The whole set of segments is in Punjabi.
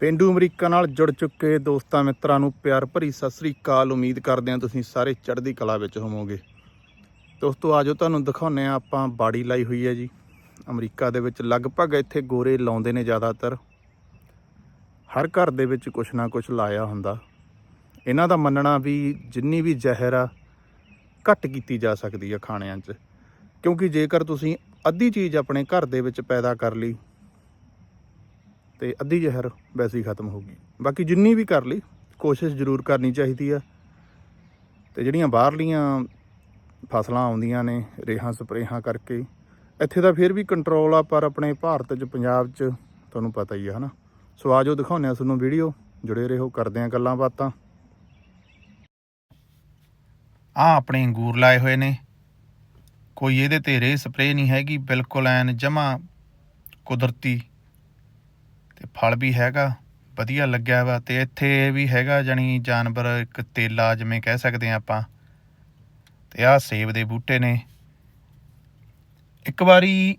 ਪਿੰਡੂ ਅਮਰੀਕਾ ਨਾਲ ਜੁੜ ਚੁੱਕੇ ਦੋਸਤਾਂ ਮਿੱਤਰਾਂ ਨੂੰ ਪਿਆਰ ਭਰੀ ਸਤਿ ਸ੍ਰੀ ਅਕਾਲ। ਉਮੀਦ ਕਰਦੇ ਹਾਂ ਤੁਸੀਂ ਸਾਰੇ ਚੜ੍ਹਦੀ ਕਲਾ ਵਿੱਚ ਹੋਵੋਗੇ। ਦੋਸਤੋ, ਆਜੋ ਤੁਹਾਨੂੰ ਦਿਖਾਉਂਦੇ ਆ ਆਪਾਂ ਬਾੜੀ ਲਾਈ ਹੋਈ ਹੈ ਜੀ। ਅਮਰੀਕਾ ਦੇ ਵਿੱਚ ਲਗਭਗ ਇੱਥੇ ਗੋਰੇ ਲਾਉਂਦੇ ਨੇ ਜ਼ਿਆਦਾਤਰ। ਹਰ ਘਰ ਦੇ ਵਿੱਚ ਕੁਛ ਨਾ ਕੁਛ ਲਾਇਆ ਹੁੰਦਾ। ਇਹਨਾਂ ਦਾ ਮੰਨਣਾ ਵੀ ਜਿੰਨੀ ਵੀ ਜ਼ਹਿਰ ਆ, ਘੱਟ ਕੀਤੀ ਜਾ ਸਕਦੀ ਆ ਖਾਣਿਆਂ 'ਚ। ਕਿਉਂਕਿ ਜੇਕਰ ਤੁਸੀਂ ਅੱਧੀ ਚੀਜ਼ ਆਪਣੇ ਘਰ ਦੇ ਵਿੱਚ ਪੈਦਾ ਕਰ ਲਈ ਤੇ ਅੱਧੀ ਜ਼ਹਿਰ ਵੈਸੇ ਹੀ ਖਤਮ ਹੋ ਗਈ ਬਾਕੀ ਜਿੰਨੀ ਵੀ ਕਰ ਲਈ, ਕੋਸ਼ਿਸ਼ ਜ਼ਰੂਰ ਕਰਨੀ ਚਾਹੀਦੀ ਆ। ਤੇ ਜਿਹੜੀਆਂ ਬਾਹਰਲੀਆਂ ਫਸਲਾਂ ਆਉਂਦੀਆਂ ਨੇ, ਰੇਹਾਂ ਸਪਰੇਹਾਂ ਕਰਕੇ, ਇੱਥੇ ਤਾਂ ਫਿਰ ਵੀ ਕੰਟਰੋਲ ਆ, ਪਰ ਆਪਣੇ ਭਾਰਤ 'ਚ, ਪੰਜਾਬ 'ਚ ਤੁਹਾਨੂੰ ਪਤਾ ਹੀ ਆ, ਹਨਾ? ਸੋ ਆਜੋ ਦਿਖਾਉਂਦੇ ਆ ਤੁਹਾਨੂੰ ਵੀਡੀਓ ਜੁੜੇ ਰਹੋ, ਕਰਦੇ ਆ ਗੱਲਾਂ ਬਾਤਾਂ। ਆ ਆਪਣੇ ਅੰਗੂਰ ਲਾਏ ਹੋਏ ਨੇ। ਕੋਈ ਇਹਦੇ ਤੇ ਰੇ ਸਪਰੇ ਨਹੀਂ ਹੈਗੀ, ਬਿਲਕੁਲ ਐਨ ਜਮਾ ਕੁਦਰਤੀ ਤੇ ਫਲ ਵੀ ਹੈਗਾ, ਵਧੀਆ ਲੱਗਿਆ ਵਾ ਤੇ ਇੱਥੇ ਵੀ ਹੈਗਾ ਜਾਨੀ ਜਾਨਵਰ ਇੱਕ ਤੇਲਾ ਜਿਵੇਂ ਕਹਿ ਸਕਦੇ ਆ ਆਪਾਂ। ਤੇ ਆਹ ਸੇਬ ਦੇ ਬੂਟੇ ਨੇ। ਇੱਕ ਵਾਰੀ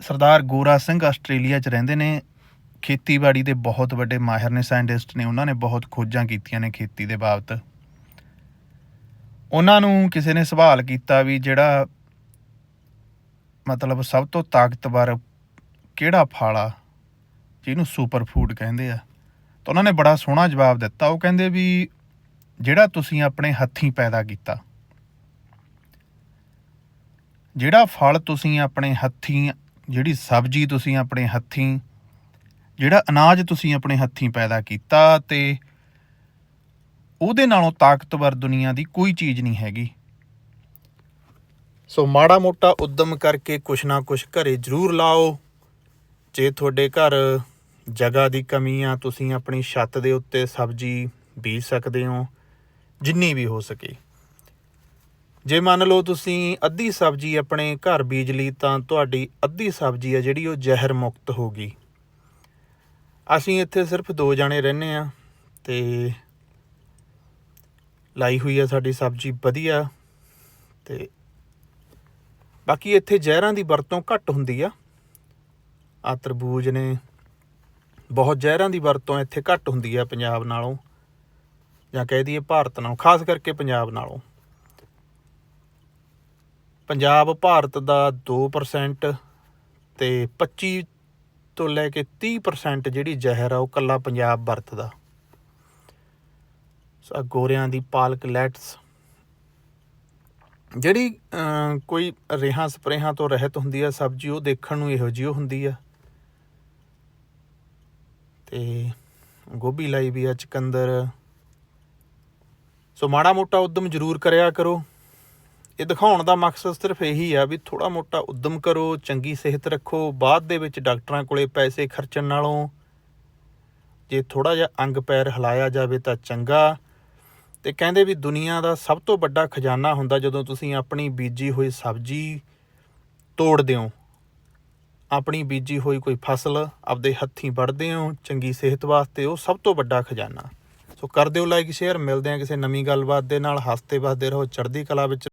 ਸਰਦਾਰ ਗੋਰਾ ਸਿੰਘ ਆਸਟ੍ਰੇਲੀਆ 'ਚ ਰਹਿੰਦੇ ਨੇ। ਖੇਤੀਬਾੜੀ ਦੇ ਬਹੁਤ ਵੱਡੇ ਮਾਹਿਰ ਨੇ, ਸਾਇੰਟਿਸਟ ਨੇ, ਉਹਨਾਂ ਨੇ ਬਹੁਤ ਖੋਜਾਂ ਕੀਤੀਆਂ ਨੇ ਖੇਤੀ ਦੇ ਬਾਬਤ। ਉਹਨਾਂ ਨੂੰ ਕਿਸੇ ਨੇ ਸਵਾਲ ਕੀਤਾ ਵੀ ਜਿਹੜਾ ਮਤਲਬ ਸਭ ਤੋਂ ਤਾਕਤਵਰ ਕਿਹੜਾ ਫਲ ਆ? ਜਿਹਨੂੰ ਸੁਪਰ ਫੂਡ ਕਹਿੰਦੇ ਆ, ਤਾਂ ਉਹਨਾਂ ਨੇ ਬੜਾ ਸੋਹਣਾ ਜਵਾਬ ਦਿੱਤਾ। ਉਹ ਕਹਿੰਦੇ ਵੀ ਜਿਹੜਾ ਤੁਸੀਂ ਆਪਣੇ ਹੱਥੀਂ ਪੈਦਾ ਕੀਤਾ, ਜਿਹੜਾ ਫਲ ਤੁਸੀਂ ਆਪਣੇ ਹੱਥੀਂ, ਜਿਹੜੀ ਸਬਜ਼ੀ ਤੁਸੀਂ ਆਪਣੇ ਹੱਥੀਂ, ਜਿਹੜਾ ਅਨਾਜ ਤੁਸੀਂ ਆਪਣੇ ਹੱਥੀਂ ਪੈਦਾ ਕੀਤਾ ਤੇ ਉਹਦੇ ਨਾਲੋਂ ਤਾਕਤਵਰ ਦੁਨੀਆ ਦੀ ਕੋਈ ਚੀਜ਼ ਨਹੀਂ ਹੈਗੀ। ਸੋ ਮਾੜਾ ਮੋਟਾ ਉਦਮ ਕਰਕੇ ਕੁਛ ਨਾ ਕੁਛ ਘਰੇ ਜ਼ਰੂਰ ਲਾਓ। ਜੇ ਤੁਹਾਡੇ ਘਰ ਜਗ੍ਹਾ ਦੀ ਕਮੀ ਆ, ਤੁਸੀਂ ਆਪਣੀ ਛੱਤ ਦੇ ਉੱਤੇ ਸਬਜ਼ੀ ਬੀਜ ਸਕਦੇ ਹੋ, ਜਿੰਨੀ ਵੀ ਹੋ ਸਕੇ। ਜੇ ਮੰਨ ਲਓ ਤੁਸੀਂ ਅੱਧੀ ਸਬਜ਼ੀ ਆਪਣੇ ਘਰ ਬੀਜ ਲਈ, ਤਾਂ ਤੁਹਾਡੀ ਅੱਧੀ ਸਬਜ਼ੀ ਆ ਜਿਹੜੀ ਉਹ ਜ਼ਹਿਰ ਮੁਕਤ ਹੋਗੀ ਅਸੀਂ ਇੱਥੇ ਸਿਰਫ ਦੋ ਜਾਣੇ ਰਹਿੰਦੇ ਆ ਤੇ ਲਾਈ ਹੋਈ ਆ ਸਾਡੀ ਸਬਜ਼ੀ ਵਧੀਆ ਤੇ ਬਾਕੀ ਇੱਥੇ ਜ਼ਹਿਰਾਂ ਦੀ ਵਰਤੋਂ ਘੱਟ ਹੁੰਦੀ ਆ। ਆ ਤਰਬੂਜ ਨੇ ਬਹੁਤ ਜ਼ਹਿਰਾਂ ਦੀ ਵਰਤੋਂ ਇੱਥੇ ਘੱਟ ਹੁੰਦੀ ਆ ਪੰਜਾਬ ਨਾਲੋਂ, ਜਾਂ ਕਹਿ ਦਈਏ ਭਾਰਤ ਨਾਲੋਂ, ਖਾਸ ਕਰਕੇ ਪੰਜਾਬ ਨਾਲੋਂ। ਪੰਜਾਬ ਭਾਰਤ ਦਾ 2% ਤੇ 25 ਤੋਂ ਲੈ ਕੇ 30% ਜਿਹੜੀ ਜ਼ਹਿਰ ਆ ਉਹ ਕੱਲਾ ਪੰਜਾਬ ਵਰਤਦਾ। ਸਾ ਗੋਰਿਆਂ ਦੀ ਪਾਲਕ ਲੈਟਸ। ਜਿਹੜੀ ਕੋਈ ਰੇਹਾਂ, ਸਪਰੇਹਾਂ ਤੋਂ ਰਹਿਤ ਹੁੰਦੀ ਆ ਸਬਜ਼ੀ, ਉਹ ਦੇਖਣ ਨੂੰ ਇਹੋ ਜਿਹੀ ਓ ਹੁੰਦੀ ਆ। ਤੇ ਗੋਭੀ ਲਾਈ ਵੀ ਆ ਚਕੰਦਰ। ਸੋ ਮਾੜਾ ਮੋਟਾ ਉਦਮ ਜ਼ਰੂਰ ਕਰਿਆ ਕਰੋ। ਇਹ ਦਿਖਾਉਣ ਦਾ ਮਕਸਦ ਸਿਰਫ ਇਹੀ ਆ ਵੀ ਥੋੜਾ ਮੋਟਾ ਉਦਮ ਕਰੋ, ਚੰਗੀ ਸਿਹਤ ਰੱਖੋ, ਬਾਅਦ ਦੇ ਵਿੱਚ ਡਾਕਟਰਾਂ ਕੋਲੇ ਪੈਸੇ ਖਰਚਣ ਨਾਲੋਂ। ਜੇ ਥੋੜਾ ਜਿਹਾ ਅੰਗ ਪੈਰ ਹਿਲਾਇਆ ਜਾਵੇ ਤਾਂ ਚੰਗਾ। ਤੇ ਕਹਿੰਦੇ ਵੀ ਦੁਨੀਆ ਦਾ ਸਭ ਤੋਂ ਵੱਡਾ ਖਜ਼ਾਨਾ ਹੁੰਦਾ ਜਦੋਂ ਤੁਸੀਂ ਆਪਣੀ ਬੀਜੀ ਹੋਈ ਸਬਜ਼ੀ ਤੋੜਦੇ ਹੋ। ਆਪਣੀ ਬੀਜੀ ਹੋਈ ਕੋਈ ਫਸਲ ਆਪਦੇ ਹੱਥੀਂ ਵੜਦੇ ਹੋ, ਚੰਗੀ ਸਿਹਤ ਵਾਸਤੇ ਉਹ ਸਭ ਤੋਂ ਵੱਡਾ ਖਜ਼ਾਨਾ। ਸੋ ਕਰ ਦਿਓ ਲਾਈਕ ਸ਼ੇਅਰ ਮਿਲਦੇ ਹਾਂ ਕਿਸੇ ਨਵੀਂ ਗੱਲਬਾਤ ਦੇ ਨਾਲ ਹੱਸਦੇ ਵਸਦੇ ਰਹੋ, ਚੜ੍ਹਦੀ ਕਲਾ ਵਿੱਚ